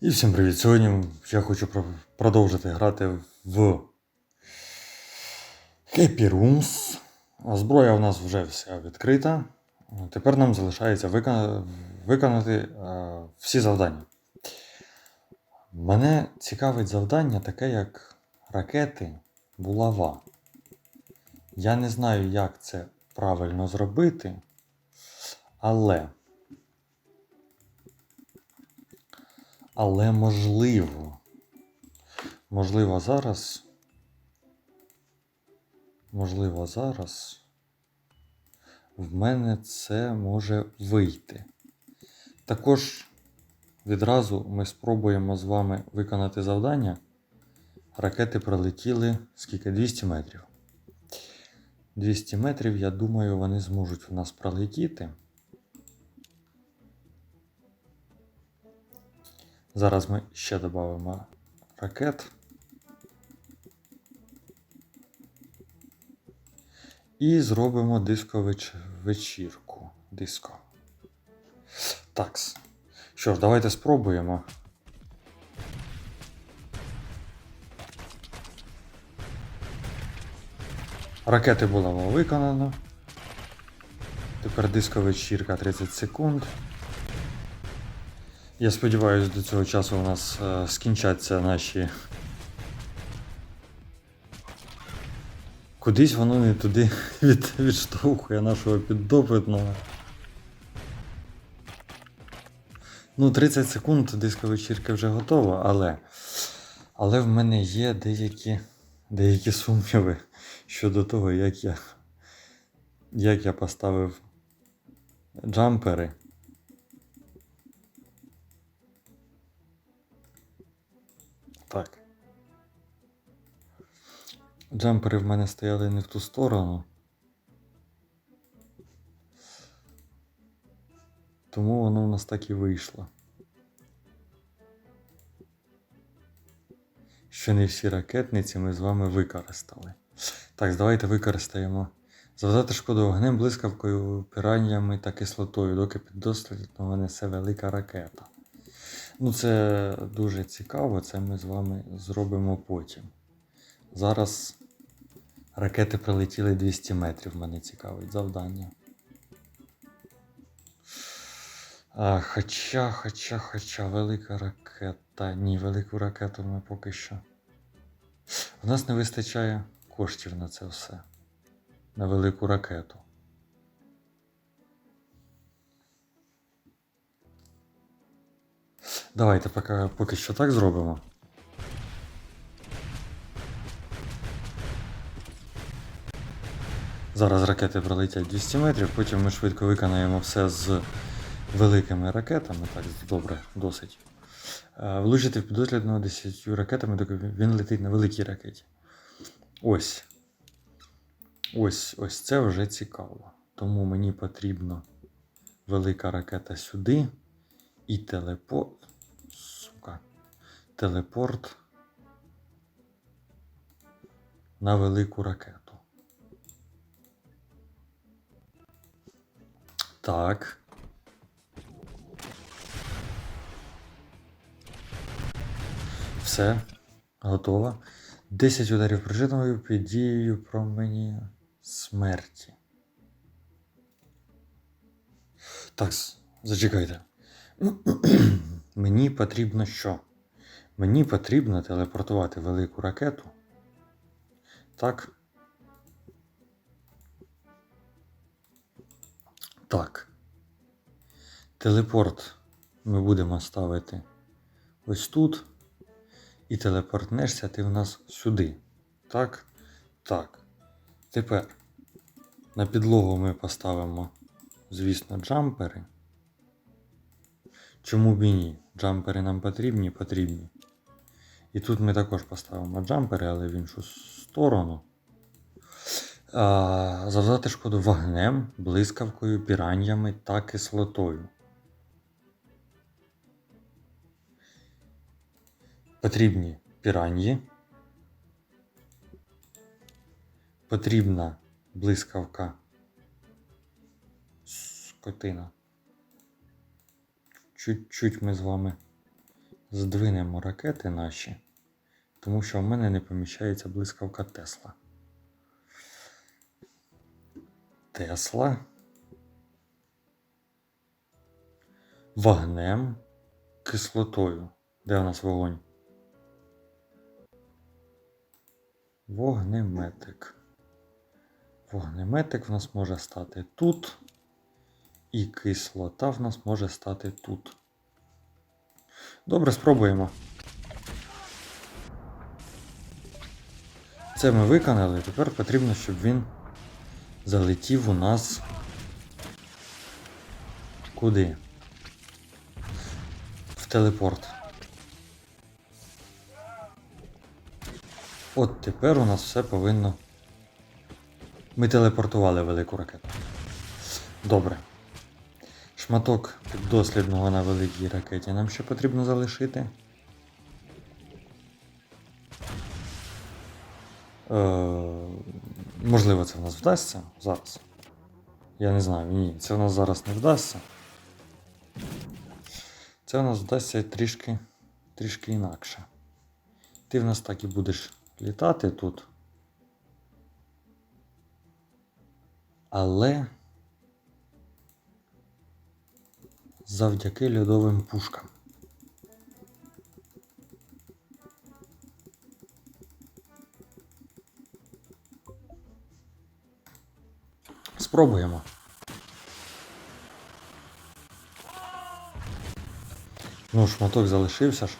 І всім привіт! Сьогодні я хочу продовжити грати в Happy Rooms. Зброя у нас вже вся відкрита. Тепер нам залишається вика- виконати е, всі завдання. Мене цікавить завдання таке, як ракети булава. Я не знаю, як це правильно зробити, але. Але можливо. Можливо, зараз. Можливо, зараз. В мене це може вийти. Також відразу ми спробуємо з вами виконати завдання. Ракети пролетіли скільки? 200 метрів. 200 метрів, я думаю, вони зможуть в нас пролетіти. Зараз ми ще додамо ракет. І зробимо дисковеч... вечірку. Диско. Такс. Що ж, давайте спробуємо. Ракети було виконано. Тепер диско вечірка 30 секунд. Я сподіваюся, до цього часу у нас е, скінчаться наші. Кудись воно не туди від, відштовхує нашого піддопитного. Ну, 30 секунд диско вечірка вже готова, але. Але в мене є деякі, деякі сумніви щодо того, як я, як я поставив джампери. Так. Джампери в мене стояли не в ту сторону. Тому воно у нас так і вийшло. Що не всі ракетниці ми з вами використали. Так, давайте використаємо. Завдати шкоду вогнем, блискавкою, пираннями та кислотою, доки під дослідом несе велика ракета. Ну, це дуже цікаво, це ми з вами зробимо потім. Зараз ракети прилетіли 200 метрів, мене цікавить завдання. А, хоча, хоча, хоча, велика ракета. Ні, велику ракету ми поки що. У нас не вистачає коштів на це все. На велику ракету. Давайте поки, поки що так зробимо. Зараз ракети пролетять 200 метрів, потім ми швидко виконаємо все з великими ракетами. Так, добре, досить. Е, Влучити в підослідного 10 ракетами, доки він летить на великій ракеті. Ось. Ось ось це вже цікаво. Тому мені потрібна велика ракета сюди і телепорт. Сука. Телепорт на велику ракету. Так. Все. Готово. 10 ударів пружиною під дією промені смерті. Так, зачекайте. Мені потрібно що? Мені потрібно телепортувати велику ракету. Так. Так. Телепорт ми будемо ставити ось тут. І телепортнешся ти в нас сюди. Так? Так. Тепер на підлогу ми поставимо, звісно, джампери. Чому б і ні? Джампери нам потрібні, потрібні. І тут ми також поставимо джампери, але в іншу сторону. А, завдати шкоду вогнем, блискавкою, піраннями та кислотою. Потрібні піраньї. Потрібна блискавка. Скотина. Чуть-чуть ми з вами здвинемо ракети наші, тому що в мене не поміщається блискавка Тесла. Тесла. Вогнем, кислотою. Де у нас вогонь? Вогнеметик. Вогнеметик в нас може стати тут. І кислота в нас може стати тут. Добре, спробуємо. Це ми виконали. Тепер потрібно, щоб він залетів у нас. Куди? В телепорт. От тепер у нас все повинно. Ми телепортували велику ракету. Добре. Шматок піддослідного на великій ракеті нам ще потрібно залишити. Е, можливо, це в нас вдасться зараз. Я не знаю, ні, це в нас зараз не вдасться. Це в нас вдасться трішки, трішки інакше. Ти в нас так і будеш літати тут. Але завдяки льодовим пушкам. Спробуємо. Ну, шматок залишився ж.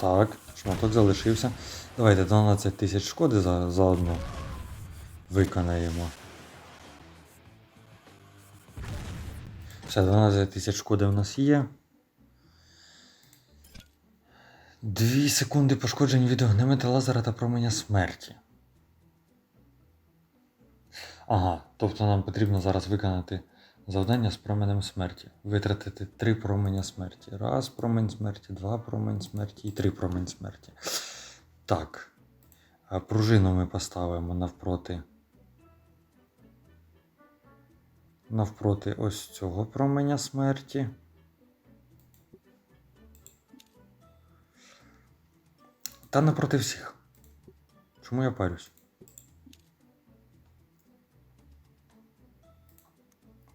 Так, шматок залишився. Давайте 12 тисяч шкоди за, заодно виконаємо. Все, 12 тисяч шкоди в нас є. Дві секунди пошкоджень від огнемета лазера та променя смерті. Ага, тобто нам потрібно зараз виконати завдання з променем смерті. Витратити три променя смерті. Раз промень смерті, два промень смерті і три промень смерті. Так. Пружину ми поставимо навпроти. Навпроти ось цього променя смерті. Та напроти всіх. Чому я парюсь?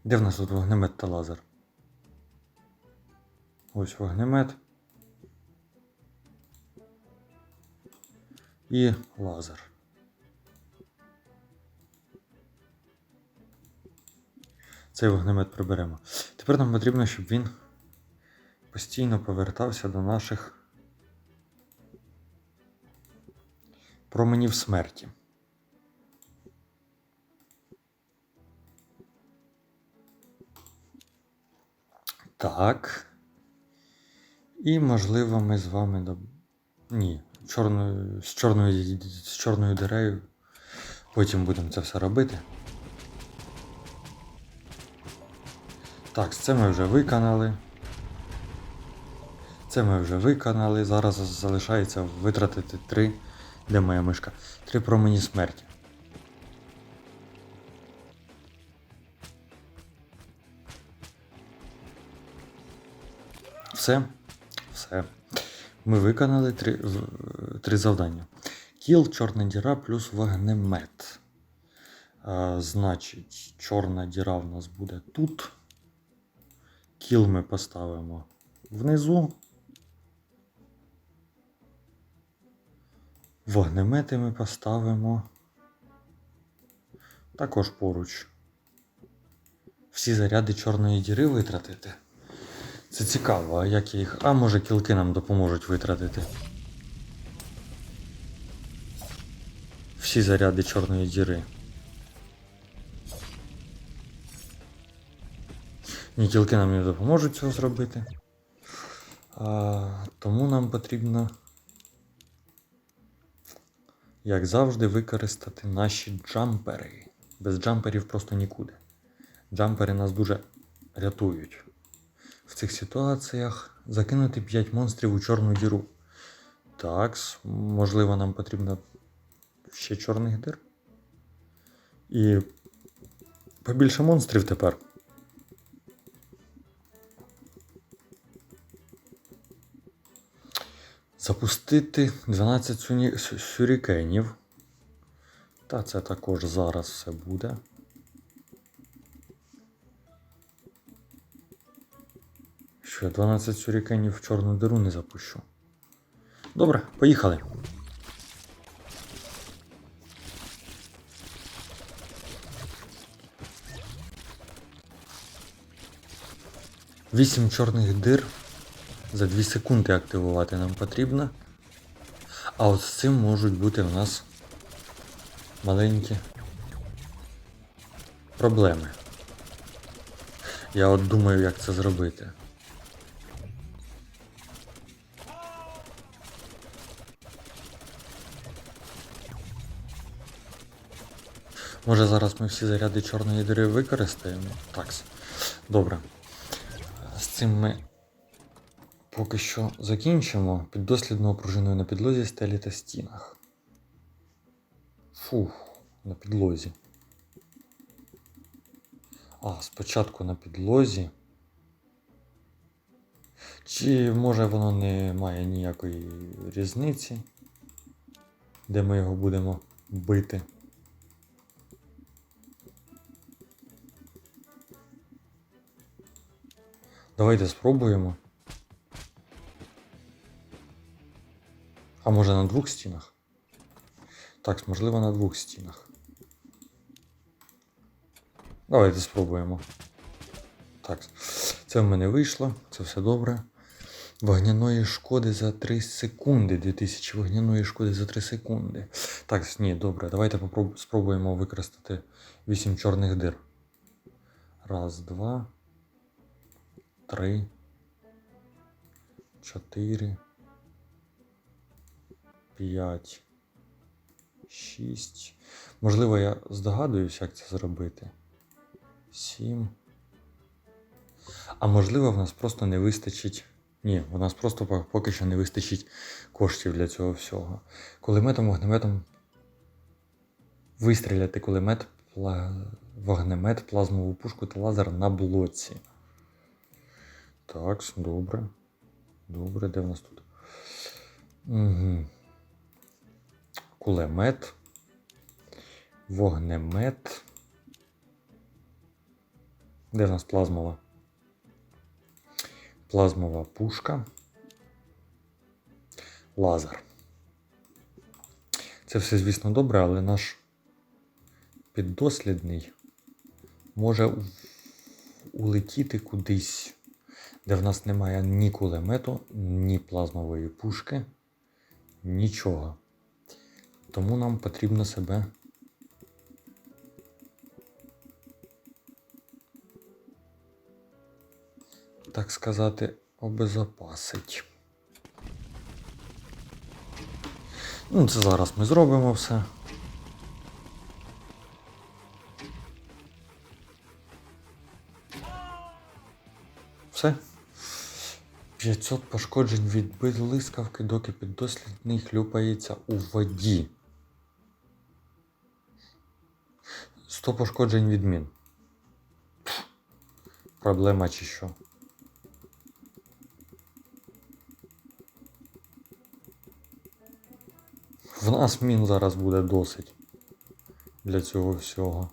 Де в нас тут вогнемет та лазер? Ось вогнемет. І лазер. Цей вогнемет приберемо. Тепер нам потрібно, щоб він постійно повертався до наших променів смерті. Так. І, можливо, ми з вами до. Ні, чорною, з чорною, з чорною дирею. Потім будемо це все робити. Так, це ми вже виконали. Це ми вже виконали. Зараз залишається витратити три. Де моя мишка? Три промені смерті. Все. Все. Ми виконали три, три завдання. Кіл, чорна діра плюс вогнемет. Значить, чорна діра в нас буде тут. Кіл ми поставимо внизу. Вогнемети ми поставимо також поруч. Всі заряди чорної діри витратити. Це цікаво, а як я їх. А може кілки нам допоможуть витратити. Всі заряди чорної діри. Ні, кілки нам не допоможуть цього зробити. А, тому нам потрібно, як завжди, використати наші джампери. Без джамперів просто нікуди. Джампери нас дуже рятують. В цих ситуаціях закинути 5 монстрів у чорну діру. Так, можливо, нам потрібно ще чорних дир. І побільше монстрів тепер. Запустити 12 сюні... сюрікенів. Та це також зараз все буде. Що, я 12 сюрікенів в чорну диру не запущу. Добре, поїхали. Вісім чорних дир за 2 секунди активувати нам потрібно. А от з цим можуть бути в нас маленькі проблеми. Я от думаю, як це зробити. Може зараз ми всі заряди чорної дири використаємо? Так. Добре. З цим ми поки що закінчимо. Піддослідною пружиною на підлозі, стелі та стінах. Фух, на підлозі. А, спочатку на підлозі. Чи може воно не має ніякої різниці, де ми його будемо бити? Давайте спробуємо. А може на двох стінах? Так, можливо, на двох стінах. Давайте спробуємо. Так, це в мене вийшло, це все добре. Вогняної шкоди за 3 секунди. 2000 вогняної шкоди за 3 секунди. Так, ні, добре, давайте спробуємо використати 8 чорних дир. Раз, два, три, чотири, п'ять, шість. Можливо, я здогадуюсь, як це зробити. Сім. А можливо, в нас просто не вистачить. Ні, в нас просто поки що не вистачить коштів для цього всього. Кулеметом, вогнеметом. Вистріляти кулемет, пла... вогнемет, плазмову пушку та лазер на блоці. Так, добре. Добре, де в нас тут? Угу. Кулемет. Вогнемет. Де в нас плазмова? Плазмова пушка. Лазер. Це все, звісно, добре, але наш піддослідний може улетіти кудись, де в нас немає ні кулемету, ні плазмової пушки, нічого. Тому нам потрібно себе так сказати, обезопасить. Ну, це зараз ми зробимо все. Все. 500 пошкоджень від блискавки, доки піддослідний хлюпається у воді. 100 пошкоджень від мін. Проблема чи що? В нас мін зараз буде досить для цього всього.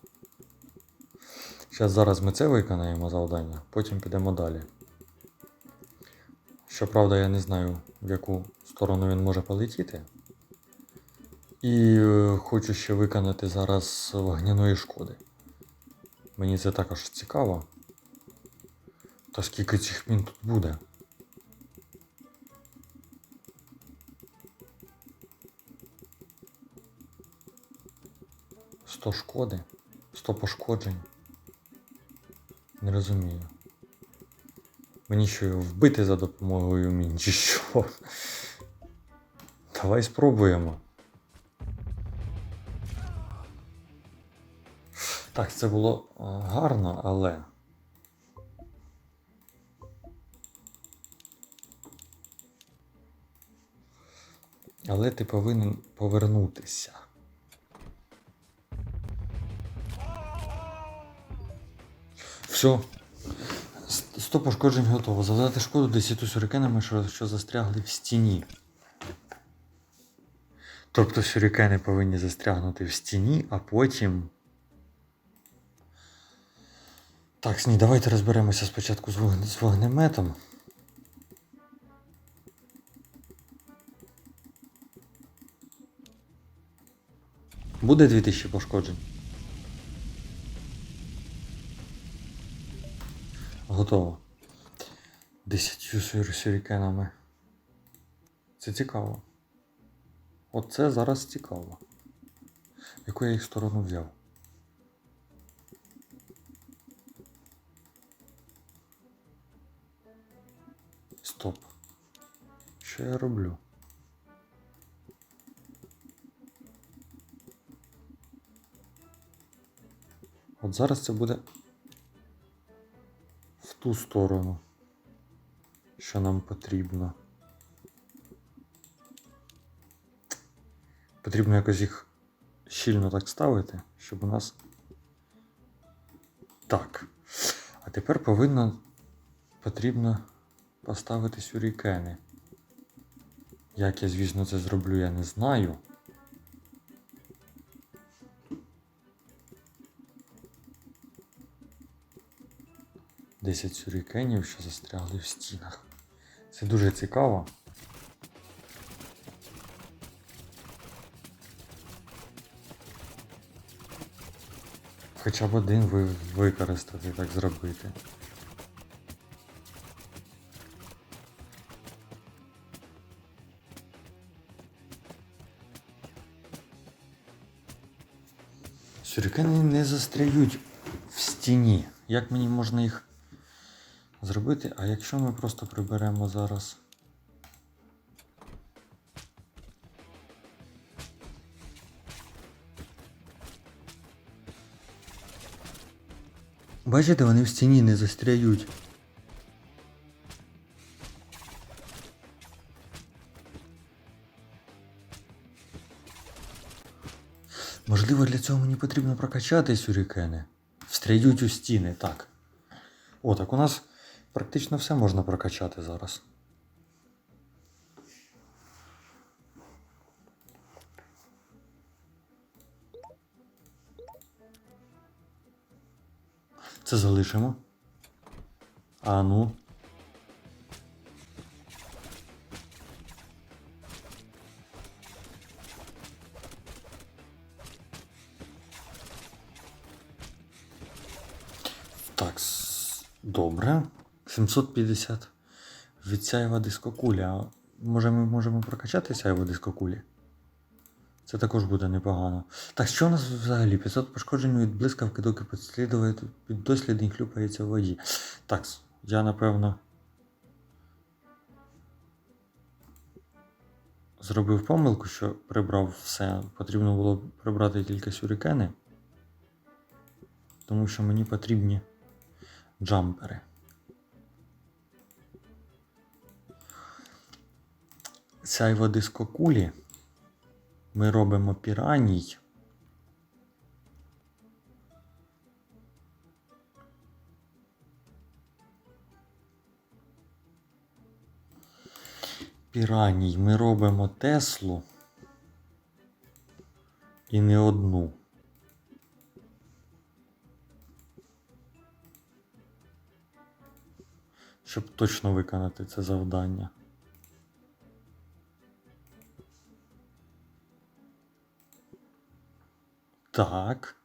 Зараз зараз ми це виконаємо завдання, потім підемо далі. Щоправда, я не знаю, в яку сторону він може полетіти. І е, хочу ще виконати зараз вогняної шкоди. Мені це також цікаво. Та скільки цих мін тут буде? Сто шкоди? Сто пошкоджень? Не розумію. Мені що його вбити за допомогою мін, чи що? Давай спробуємо. Так, це було гарно, але. Але ти повинен повернутися. Все. 100 пошкоджень готово. Завдати шкоду 10 сюрикенами, що, що застрягли в стіні. Тобто сюрікени повинні застрягнути в стіні, а потім. Так, ні, давайте розберемося спочатку з, вогнеметом. Буде 2000 пошкоджень. Готово. 10 сюр- сюрікенами. Це цікаво. Оце зараз цікаво. Яку я їх сторону взяв? Що я роблю? От зараз це буде в ту сторону, що нам потрібно. Потрібно якось їх щільно так ставити, щоб у нас. Так. А тепер повинно потрібно поставити сюрікени. Як я, звісно, це зроблю, я не знаю. Десять сюрікенів, що застрягли в стінах. Це дуже цікаво. Хоча б один ви використати, так зробити. Сюрикени не застряють в стіні. Як мені можна їх зробити? А якщо ми просто приберемо зараз. Бачите, вони в стіні не застряють. Можливо, для цього мені потрібно прокачати сюрікени. Встряють у стіни, так. О, так у нас практично все можна прокачати зараз. Це залишимо. А ну. Так, добре. 750 від сяєва дискокулі. А може ми можемо прокачати сяєво дискокулі? Це також буде непогано. Так, що у нас взагалі? 500 пошкоджень від блискавки, доки підслідує піддослідний хлюпається в воді. Так, я напевно. Зробив помилку, що прибрав все. Потрібно було прибрати тільки сюрікени. Тому що мені потрібні джампери. Сяйво дискокулі ми робимо піраній. Піраній ми робимо Теслу і не одну. Щоб точно виконати це завдання. Так.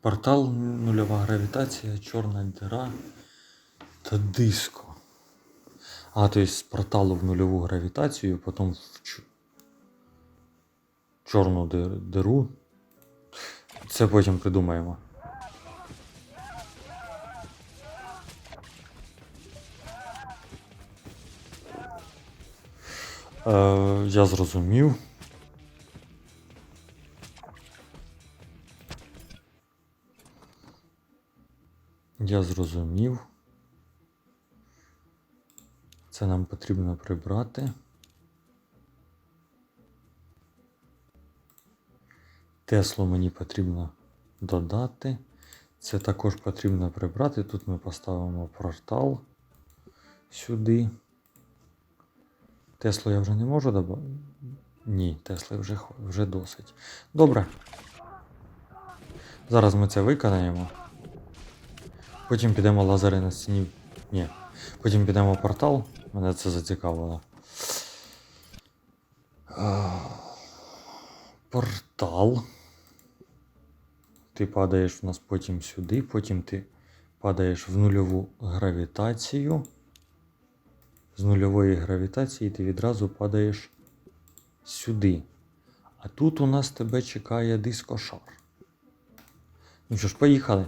Портал нульова гравітація, чорна діра та диско. А, то есть з порталу в нульову гравітацію, потім в чорну дир- диру. Це потім придумаємо. Е, я зрозумів. Я зрозумів. Це нам потрібно прибрати. Теслу мені потрібно додати. Це також потрібно прибрати. Тут ми поставимо портал сюди. Теслу я вже не можу доба- Ні, Тесли вже, вже досить. Добре. Зараз ми це виконаємо. Потім підемо лазери на стіні. Ні. Потім підемо в портал. Мене це зацікавило. Портал. Ти падаєш в нас потім сюди, потім ти падаєш в нульову гравітацію. З нульової гравітації ти відразу падаєш сюди. А тут у нас тебе чекає дискошар. Ну що ж, поїхали.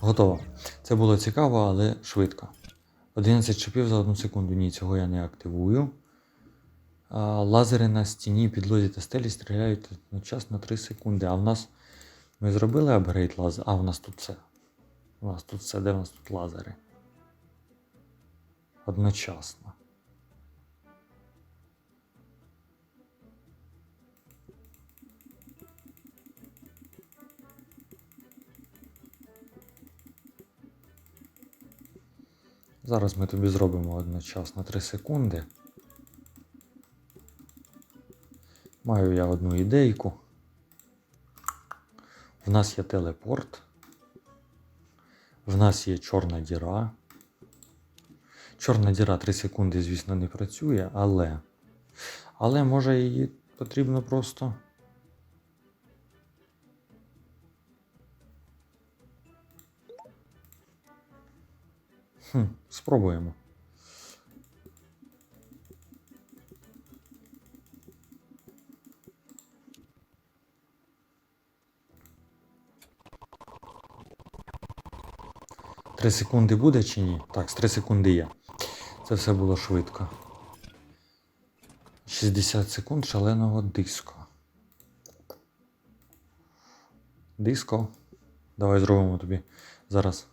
Готово. Це було цікаво, але швидко. 11 чіпів за одну секунду. Ні, цього я не активую. Лазери на стіні, підлозі та стелі стріляють одночасно 3 секунди. А в нас ми зробили апгрейд лазер. А, в нас тут все. У нас тут все, де в нас тут лазери? Одночасно. Зараз ми тобі зробимо одночасно 3 секунди. Маю я одну ідейку. В нас є телепорт. В нас є чорна діра. Чорна діра 3 секунди, звісно, не працює, але. Але може її потрібно просто. Хм, спробуємо. Три секунди буде чи ні? Так, з 3 секунди є. Це все було швидко. 60 секунд шаленого диско. Диско. Давай зробимо тобі зараз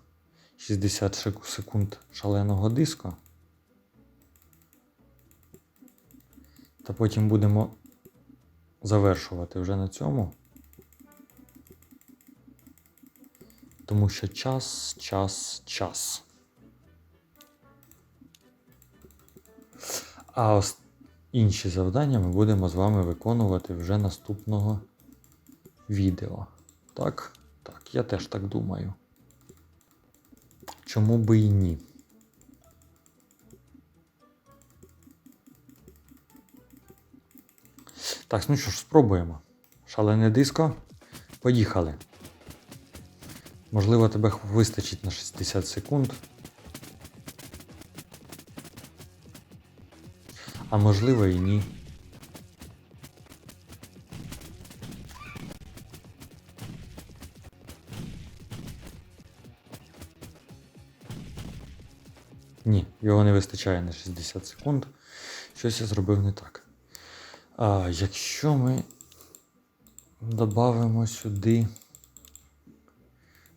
60 секунд шаленого диско. Та потім будемо завершувати вже на цьому. Тому що час, час, час. А інші завдання ми будемо з вами виконувати вже наступного відео. Так? Так, я теж так думаю. Чому би і ні? Так, ну що ж, спробуємо. Шалене диско. Поїхали. Можливо, тебе вистачить на 60 секунд. А можливо і ні. Ні, його не вистачає на 60 секунд. Щось я зробив не так. А якщо ми додамо сюди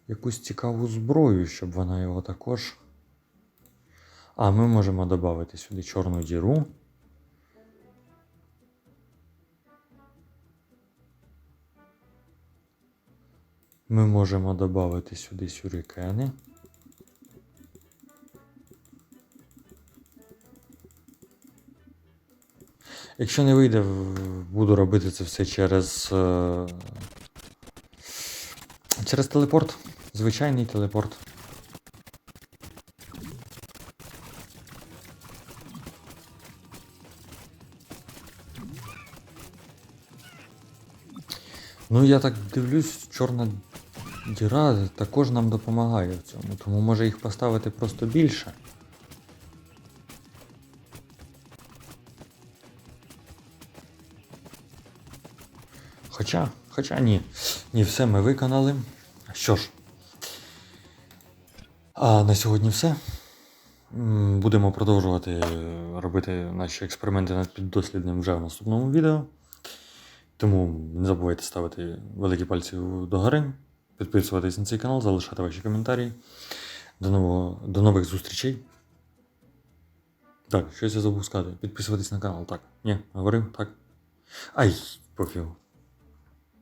якусь цікаву зброю, щоб вона його також. А, ми можемо додати сюди чорну діру. Ми можемо додати сюди сюрикени. Якщо не вийде, буду робити це все через. е, Через телепорт. Звичайний телепорт. Ну, я так дивлюсь, чорна діра також нам допомагає в цьому, тому може їх поставити просто більше. Хоча, хоча ні. Ні, все ми виконали. Що ж. А на сьогодні все. Будемо продовжувати робити наші експерименти над піддослідним вже в наступному відео. Тому не забувайте ставити великі пальці догори, підписуватись на цей канал, залишати ваші коментарі. До, нового, до нових зустрічей. Так, щось я забув сказати. Підписуватись на канал, так. Ні, говорив, так. Ай, пофігу.